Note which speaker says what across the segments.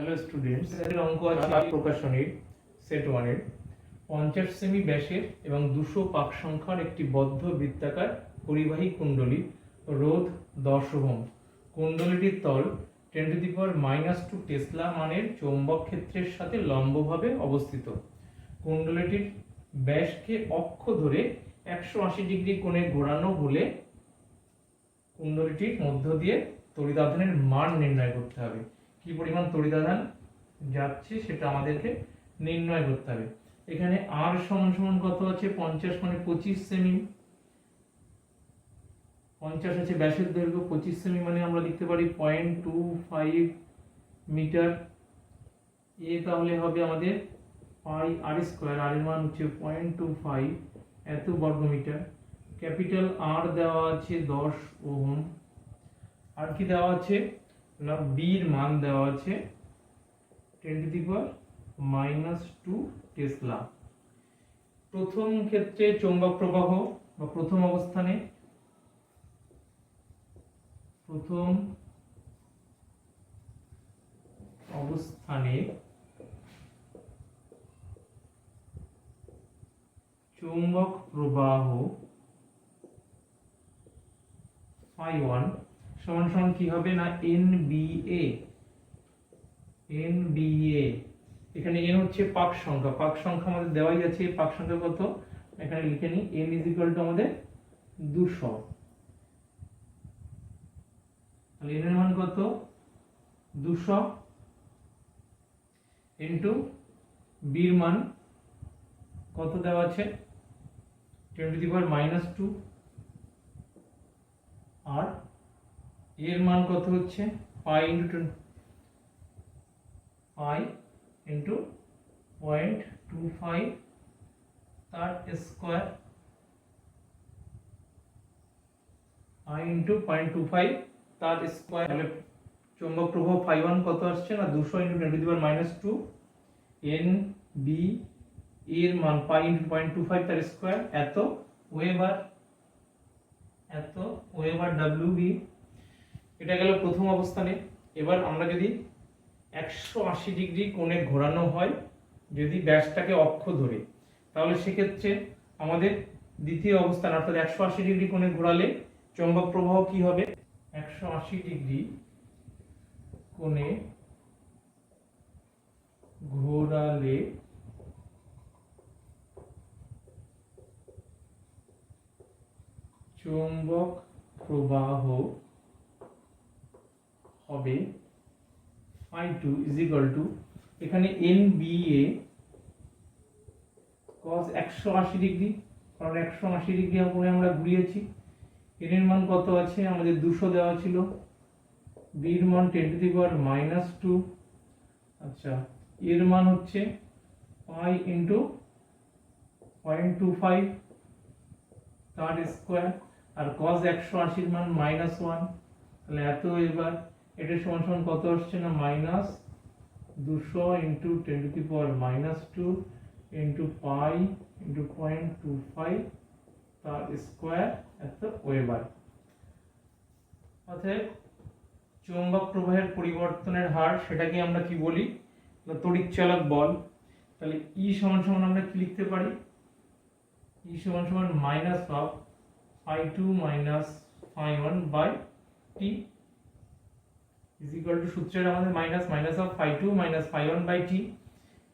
Speaker 1: Hello students এর অঙ্ক আছে প্রকাশনীর সেট ওয়ানের পঞ্চাশ সেমি ব্যাসের এবং দুশো পাক সংখ্যার একটি বদ্ধ বৃত্তাকার পরিবাহী কুণ্ডলী রোধ দশ ওহম। কুণ্ডলীটির তল ten to the power minus two tesla মানের চৌম্বক ক্ষেত্রের সাথে লম্বভাবে অবস্থিত। কুণ্ডলীটির ব্যাসকে অক্ষ ধরে একশো আশি ডিগ্রি কোণে ঘোরানো হলে কুণ্ডলীটির মধ্য দিয়ে তড়িদাধানের মান নির্ণয় করতে হবে। কি পরিমাণ তড়িদাধান যাচ্ছে সেটা আমাদেরকে নির্ণয় করতে হবে। এখানে আর সমান সমান কত আছে? পঞ্চাশ মানে পঁচিশ সেমি পঞ্চাশ আছে ব্যাসের দৈর্ঘ্য পঁচিশ সেমি মানে আমরা লিখতে পারি পয়েন্ট টু ফাইভ মিটার এ তাহলে হবে আমাদের পাই আর স্কোয়ার আর এর মান হচ্ছে পয়েন্ট টু ফাইভ এত বর্গ মিটার ক্যাপিটাল আর দেওয়া আছে দশ ওহম। আর কি দেওয়া আছে? না বির মান দেওয়া আছে ten to the power minus two tesla প্রথম ক্ষেত্রে চৌম্বক প্রবাহ বা প্রথম অবস্থানে প্রথম অবস্থানে চৌম্বক প্রবাহ ফাই ওয়ান সমান সমান কি হবে না এন বি এন বি এখানে এন হচ্ছে পাক সংখ্যা। পাক সংখ্যা আমাদের দেওয়াই আছে। পাক সংখ্যা কত? এখানে লিখে নিই। এন ইজ ইকুয়াল টু আমাদের দুশো। তাহলে এন এর মান কত? দুশো। ইন্টু বির মান কত দেওয়া আছে? Ten to the power minus two আর এর মান কত হচ্ছে? Pi into pi into point two five তার square pi into point two five তার স্কোয়ার তাহলে চৌম্বক প্রবাহ ফাইভ ওয়ান কত আসছে না? দুশো into ten to the power minus two N B এর মান pi into point two five তার স্কোয়ার এত ওয়েবার এত ওয়েবার ডাব্লিউ বি এটা গেল প্রথম অবস্থানে। এবার আমরা যদি একশো আশি ডিগ্রি কোণে ঘোরানো হয়, যদি ব্যাসটাকে অক্ষ ধরে, তাহলে সেক্ষেত্রে আমাদের দ্বিতীয় অবস্থান, অর্থাৎ একশো আশি ডিগ্রি কোণে ঘোরালে চৌম্বক প্রবাহ কি হবে? একশো আশি ডিগ্রি কোণে ঘোরালে চৌম্বক প্রবাহ হবে phi two is equal to এখানে এন বি এ কস একশো আশি ডিগ্রি কারণ একশো আশি ডিগ্রি করে আমরা ঘুরিয়েছি। এন এর মান কত আছে? আমাদের দুশো দেওয়া ছিল। বির মান ten to the power minus two আচ্ছা এর মান হচ্ছে pi into point two five তার স্কোয়ার আর কস একশো আশির মান মাইনাস ওয়ান তাহলে এত এবার এটা সমান সমান কত আসছে না? মাইনাস দুশো into ten to the power minus two into pi into point two five তার স্কোয়ার এত ওয়েবার অতএব চৌম্বক প্রবাহের পরিবর্তনের হার সেটাকে আমরা কি বলি? তড়িৎচালক বল। তাহলে ই সমান সমান আমরা কি লিখতে পারি? ই সমান সমান minus of phi two minus phi one by T is equal to সূত্রের আমাদের minus minus of phi two minus phi one by T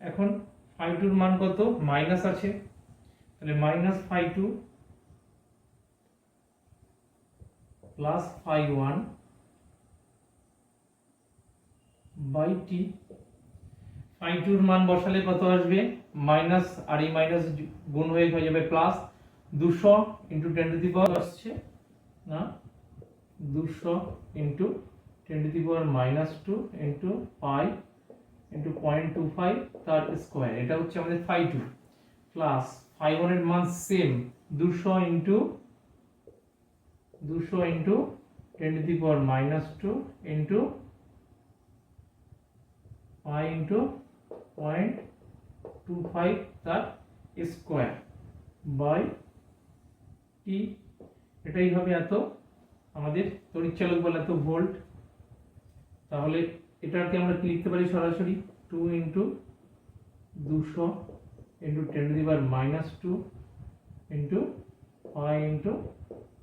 Speaker 1: এখন ফাই টুর মান কত? মাইনাস আছে। তাহলে minus phi two plus phi one by T phi টুর মান বসালে কত আসবে? মাইনাস আর এই মাইনাস গুণ হয়ে হয়ে যাবে প্লাস দুশো into ten to the power আসছে। না? দুশো into ten to the power minus two into pi into point two five তার স্কোয়ার এটা হচ্ছে আমাদের ফাই টু প্লাস ফাইভ ওয়ানের মান সেম দুশো ইন্টু দুশো into ten to the power minus two into pi into point two five তার square by T এটাই হবে এত আমাদের তড়িৎচালক বলে এত ভোল্ট তাহলে এটাকে আমরা কি লিখতে পারি সরাসরি? টু ইন্টু দুশো into ten to the power minus two into five into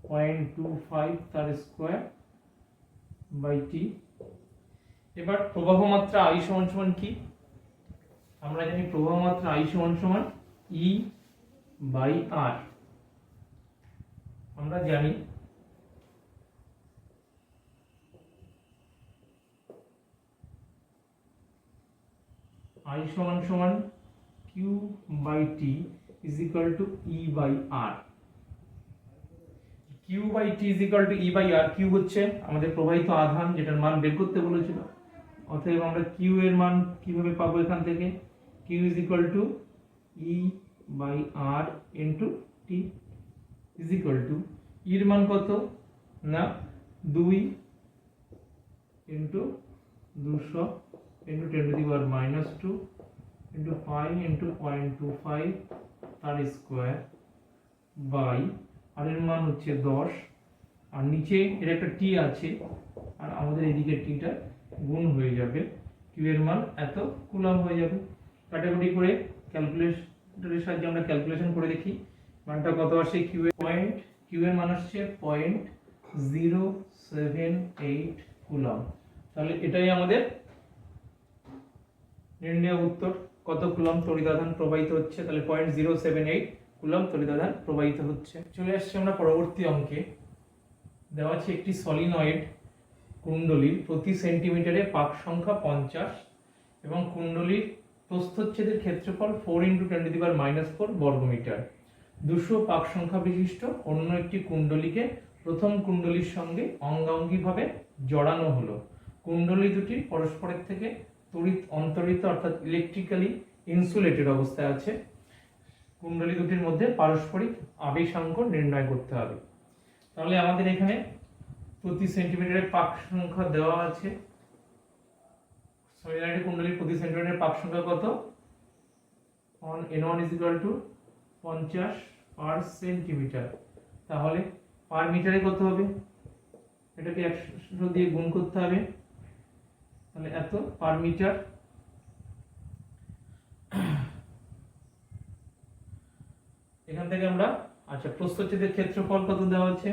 Speaker 1: point two five তার স্কোয়ার বাই টি এবার প্রবাহ মাত্রা আই সমান সমান কি? আমরা জানি প্রবাহ মাত্রা আই সমান সমান ই বাই আর আমরা জানি আই সমান সমান Q by T is equal to E by R Q by T is equal to E by R Q হচ্ছে আমাদের প্রবাহিত আধান যেটার মান বের করতে বলেছিল। অতএব আমরা কিউ এর মান কীভাবে পাবো এখান থেকে? Q is equal to E by R into T is equal to ইর মান কত? না, দুই ইন্টু দুশো to the power minus two into five into point two five তার স্কোয়ার বাই আর এর মান হচ্ছে দশ। আর নিচে এর একটা টি আছে, আর আমাদের এদিকে টিটা গুণ হয়ে যাবে। কিউ এর মান এত কুলাম হয়ে যাবে। কাটাকুটি করে ক্যালকুলেটরের সাহায্যে আমরা ক্যালকুলেশন করে দেখি। মানটা কত আসে কিউ এর পয়েন্ট কিউ এর মান আসছে point zero seven eight coulomb তাহলে এটাই আমাদের নির্ণয় উত্তর কত কুলম তড়িদাধান প্রবাহিত হচ্ছে? তাহলে point zero seven eight coulomb তড়িদাধান প্রবাহিত হচ্ছে। চলে আসছে আমরা পরবর্তী অঙ্কে। দেওয়া আছে একটি সলিনয়েড কুণ্ডলীর প্রতি সেন্টিমিটারে পাক সংখ্যা পঞ্চাশ এবং কুণ্ডলীর প্রস্থচ্ছেদের ক্ষেত্রফল four into ten to the power minus four বর্গমিটার। দুশো পাক সংখ্যা বিশিষ্ট অন্য একটি কুণ্ডলীকে প্রথম কুণ্ডলীর সঙ্গে অঙ্গাঙ্গিভাবে জড়ানো হলো। কুণ্ডলী দুটি পরস্পরের থেকে তড়িৎ অন্তরিত অর্থাৎ ইলেকট্রিক্যালি ইনসুলেটেড অবস্থায় আছে। কুণ্ডলী দুটির মধ্যে পারস্পরিক আবেশাঙ্ক নির্ণয় করতে হবে। তাহলে আমাদের এখানে প্রতি সেন্টিমিটারের পাক সংখ্যা দেওয়া আছে। সলিনয়েড কুণ্ডলীর প্রতি সেন্টিমিটারের পাক সংখ্যা কত? On N one is equal to পঞ্চাশ পার সেন্টিমিটার তাহলে পার মিটারে কত হবে? এটাকে একশো দিয়ে গুণ করতে হবে। তাহলে এত পার মিটার এখান থেকে আমরা আচ্ছা প্রস্থচ্ছেদের ক্ষেত্রফল কত দেওয়া আছে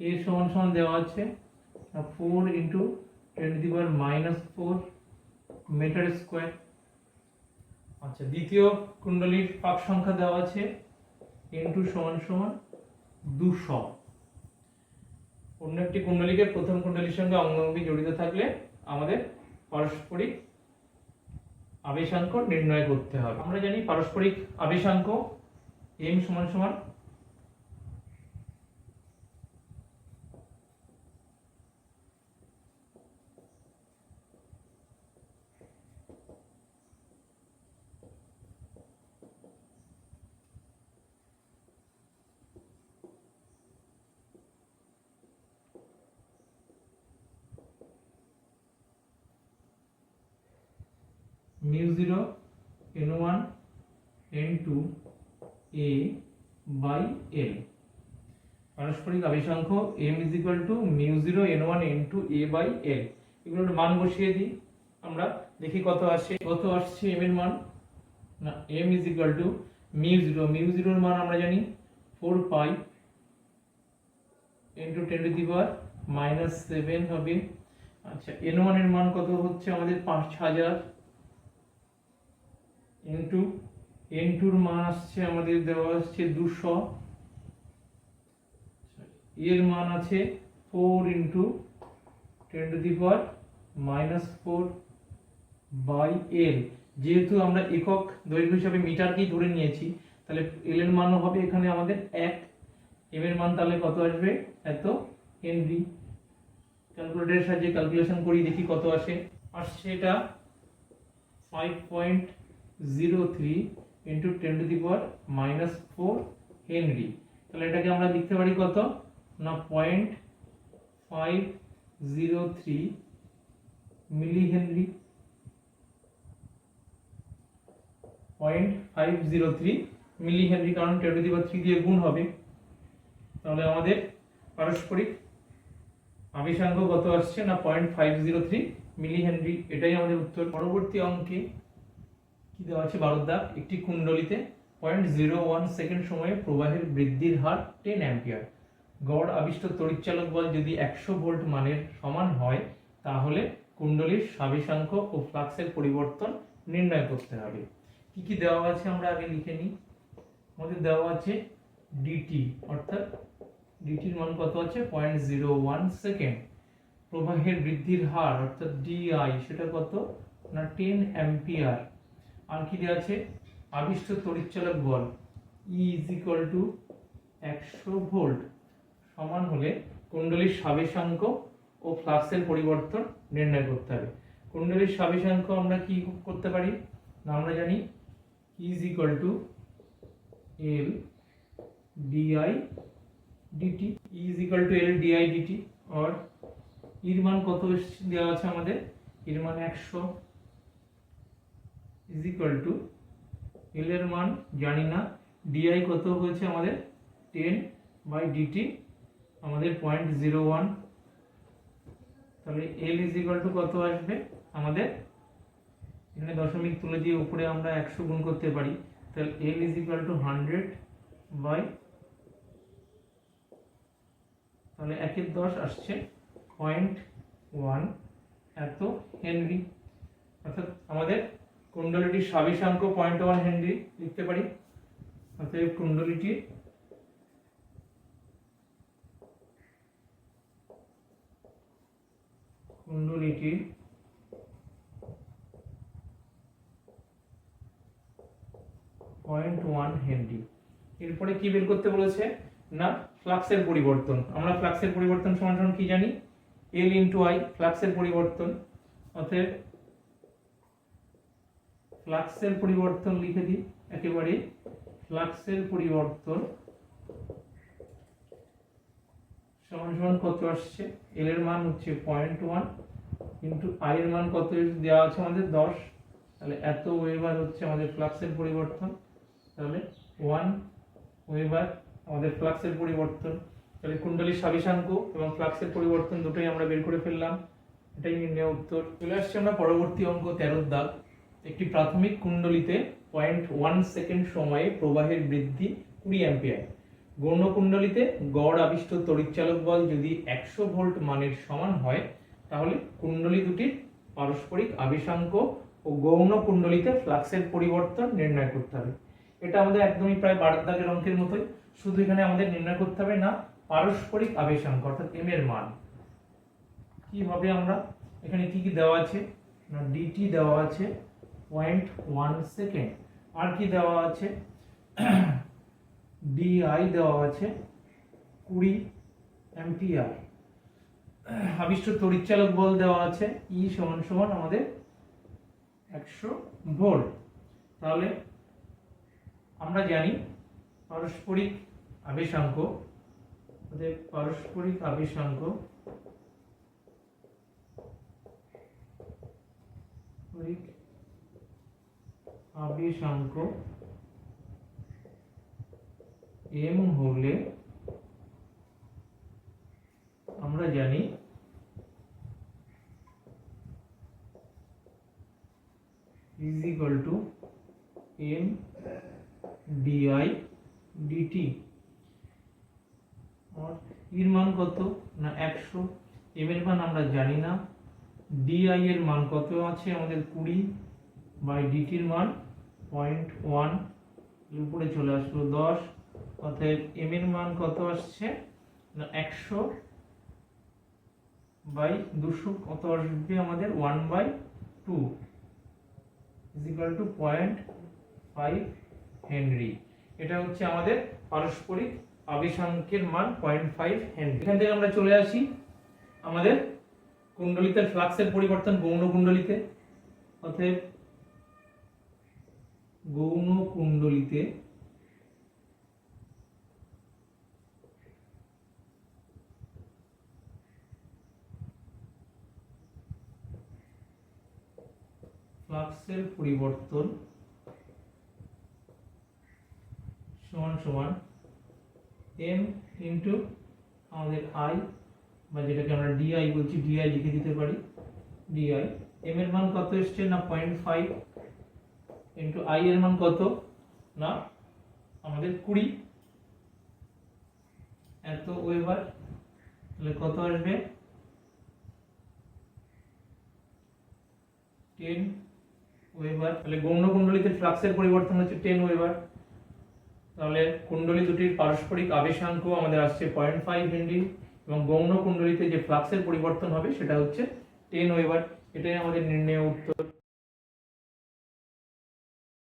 Speaker 1: এ সমান সমান দেওয়া আছে four into ten to the power minus four metre square আচ্ছা দ্বিতীয় কুণ্ডলীর পাক সংখ্যা দেওয়া আছে ইন্টু সমান সমান দুশো। অন্য একটি কুণ্ডলীকে প্রথম কুণ্ডলীর সঙ্গে অঙ্গাঙ্গি জড়িত থাকলে আমাদের পারস্পরিক আবেশাঙ্ক নির্ণয় করতে হবে। আমরা জানি পারস্পরিক আবেশাঙ্ক এম সমান সমান mu 0 n1 n2 a by l পারস্পরিক আবেশাঙ্ক m is equal to mu 0 n1 n2 a by l এগুলোর মান বসিয়ে দিই। আমরা দেখি কত আসে। কত আসছে m এর মান? না, m is equal to mu 0 mu 0 এর মান আমরা জানি 4 pi into 10 to the power minus 7 হবে। আচ্ছা n1 এর মান কত হচ্ছে আমাদের? 5000 ইন্টু এন টুর মান আসছে আমাদের দেওয়া আসছে দুশো। এর মান আছে four into ten to the power minus four by L যেহেতু আমরা একক দৈর্ঘ্য হিসাবে মিটারকেই ধরে নিয়েছি, তাহলে এল এর মানও হবে এখানে আমাদের এক। এম এর মান তাহলে কত আসবে? এত হেনরি ক্যালকুলেটরের সাহায্যে ক্যালকুলেশন করি দেখি কত আসে। আসছে এটা five point zero three into ten to the power minus four henry তাহলে এটাকে আমরা লিখতে পারি কত? না point five zero three milli henry point five zero three milli henry কারণ ten to the power three দিয়ে গুণ হবে। তাহলে আমাদের পারস্পরিক আবেশাঙ্ক কত আসছে? না point five zero three milli henry এটাই আমাদের উত্তর। পরবর্তী অঙ্কে কি দেওয়া আছে বারো দাগ? একটি কুণ্ডলিতে পয়েন্ট জিরো ওয়ান সেকেন্ড সময়ে প্রবাহের বৃদ্ধির হার টেন অ্যাম্পিয়ার গড় আবিষ্ট তড়িৎচালক বল যদি একশো ভোল্ট মানের সমান হয়, তাহলে কুণ্ডলীর স্বাবিশাঙ্ক ও ফ্লাক্সের পরিবর্তন নির্ণয় করতে হবে। কি কি দেওয়া আছে আমরা আগে লিখে নিই? আমাদের দেওয়া আছে ডিটি অর্থাৎ ডিটির মান কত আছে? পয়েন্ট জিরো ওয়ান সেকেন্ড প্রবাহের বৃদ্ধির হার, অর্থাৎ ডিআই সেটা কত? না টেন অ্যাম্পিয়ার আর কি দেওয়া আছে? আবিষ্ট তড়িৎচালক বল। ই ইজ ইকুয়াল টু একশো ভোল্ট। সমান হলে কুণ্ডলীর স্বাবেশাঙ্ক ও ফ্লাক্সের পরিবর্তন নির্ণয় করতে হবে। কুণ্ডলীর স্বাবেশাঙ্ক আমরা কি করতে পারি? না, আমরা জানি is equal to L D I D T is equal to L D I D T আর এর মান কত দেওয়া আছে আমাদের? এর মান একশো ইজ ইকুয়াল টু এল এর মান জানি না ডিআই কত হয়েছে আমাদের? টেন বাই ডিটি আমাদের পয়েন্ট জিরো ওয়ান তাহলে এল ইজ ইকুয়াল টু কত আসবে? আমাদের এখানে দশমিক তুলে দিয়ে উপরে আমরা একশো গুণ করতে পারি। তাহলে L is equal to hundred by তাহলে একের দশ আসছে পয়েন্ট ওয়ান এত হেনরি। অর্থাৎ আমাদের কুণ্ডলীটির স্বাবিশাঙ্ক পয়েন্ট ওয়ান হেনরি লিখতে পারি? অতএব কুণ্ডলীটির কুণ্ডলীটির পয়েন্ট ওয়ান হেনরি এরপরে কি বের করতে বলেছে? না, ফ্লাক্সের পরিবর্তন। আমরা ফ্লাক্সের পরিবর্তন সমান সমান কি জানি? এল ইন্টু আই ফ্লাক্সের পরিবর্তন। অতএব ফ্লাক্সের পরিবর্তন লিখে দিই, একেবারে ফ্লাক্সের পরিবর্তন। সমান সমান কত আসছে? এল এর মান হচ্ছে পয়েন্ট ওয়ান কিন্তু আই এর মান কত? দেওয়া আছে আমাদের দশ, তাহলে এত ওয়েবার হচ্ছে আমাদের ফ্লাক্সের পরিবর্তন। তাহলে ওয়ান ওয়েবার আমাদের ফ্লাক্সের পরিবর্তন। তাহলে কুণ্ডলীর স্বাবিশাঙ্ক এবং ফ্লাক্সের পরিবর্তন দুটোই আমরা বের করে ফেললাম। এটাই নির্ণয় উত্তর। চলে আসছে আমরা পরবর্তী অঙ্ক, তেরোর দাগ। একটি প্রাথমিক কুণ্ডলীতে পয়েন্ট ওয়ান সেকেন্ড সময়ে প্রবাহের বৃদ্ধি কুড়ি অ্যাম্পিয়ার গৌণ কুণ্ডলীতে গড় আবিষ্ট তড়িৎচালক বল যদি একশো ভোল্ট মানের সমান হয়, তাহলে কুণ্ডলী দুটির পারস্পরিক আবেশাঙ্ক ও গৌণ কুণ্ডলীতে ফ্লাক্সের পরিবর্তন নির্ণয় করতে হবে। এটা আমাদের একদমই প্রায় বারোর দাগের অঙ্কের মতোই। শুধু এখানে আমাদের নির্ণয় করতে হবে না, পারস্পরিক আবেশাঙ্ক, অর্থাৎ এম এর মান। কি হবে আমরা? এখানে কি কি দেওয়া আছে? না ডিটি দেওয়া আছে। পয়েন্ট ওয়ান সেকেন্ড আর কি দেওয়া আছে? ডিআই দেওয়া আছে, কুড়ি অ্যাম্পিয়ার আবিষ্ট তড়িৎচালক বল দেওয়া আছে ই সমান সমান আমাদের একশো ভোল্ট। তাহলে আমরা জানি পারস্পরিক আবেশাঙ্ক, আমাদের পারস্পরিক আবেশাঙ্ক পারস্পরিক আবেশাঙ্ক এম হলে আমরা জানি is equal to m di dt আর এর মান কত? না, একশো। এম এর মান আমরা জানি না। ডিআই এর মান কত আছে? আমাদের কুড়ি। বাই ডিটির মান পয়েন্ট ওয়ান, উপরে চলে আসলো দশ, অতএব এম এর মান কত আসছে? একশো বাই দুশো কত আসবে আমাদের? One by two, is two point five henry. এটা হচ্ছে আমাদের পারস্পরিক আবেশাঙ্কের মান, পয়েন্ট ফাইভ হেনরি। এখান থেকে আমরা চলে আসি আমাদের কুণ্ডলিতে, ফ্লাক্সের পরিবর্তন গৌণ কুণ্ডলিতে অতএব গৌণ কুণ্ডলিতে ফ্লাক্সের পরিবর্তন সমান সমান এম ইন্টু আমাদের আই বা যেটাকে আমরা ডিআই বলছি ডিআই লিখে দিতে পারি ডিআই এম এর মান কত এসছে না? পয়েন্ট ফাইভ ইন্টু আই এর মান কত? না, আমাদের কুড়ি। এত ওয়েবার, তাহলে কত আসবে? টেন ওয়েবার, তাহলে গৌণ কুণ্ডলিতে ফ্লাক্সের পরিবর্তন হচ্ছে টেন ওয়েবার। তাহলে কুণ্ডলী দুটির পারস্পরিক আবেশাঙ্ক আমাদের আসছে পয়েন্ট ফাইভ হেনরি, এবং গৌণ কুণ্ডলিতে যে ফ্লাক্সের পরিবর্তন হবে সেটা হচ্ছে টেন ওয়েবার। এটাই আমাদের নির্ণয় উত্তর।